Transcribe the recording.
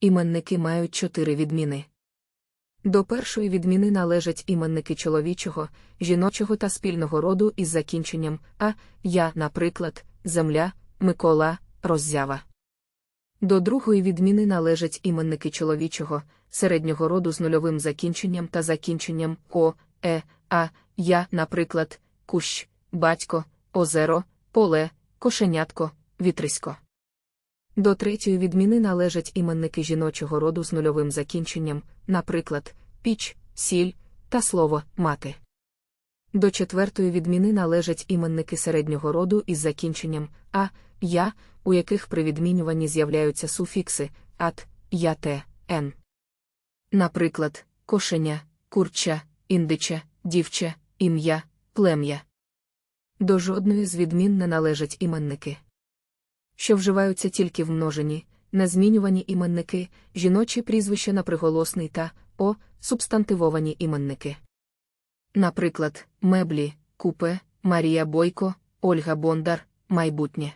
Іменники мають чотири відміни. До першої відміни належать іменники чоловічого, жіночого та спільного роду із закінченням а, я, наприклад, земля, Микола, роззява. До другої відміни належать іменники чоловічого, середнього роду з нульовим закінченням та закінченням о, е, а, я, наприклад, кущ, батько, озеро, поле, кошенятко, вітрисько. До третьої відміни належать іменники жіночого роду з нульовим закінченням, наприклад, піч, сіль та слово мати. До четвертої відміни належать іменники середнього роду із закінченням а, я, у яких при відмінюванні з'являються суфікси ат, я те, ен. Наприклад, кошеня, курча, індича, дівча, ім'я, плем'я. До жодної з відмін не належать іменники що вживаються тільки в множині, незмінювані іменники, жіночі прізвища на приголосний та о, субстантивовані іменники. Наприклад, меблі, купе, Марія Бойко, Ольга Бондар, майбутнє.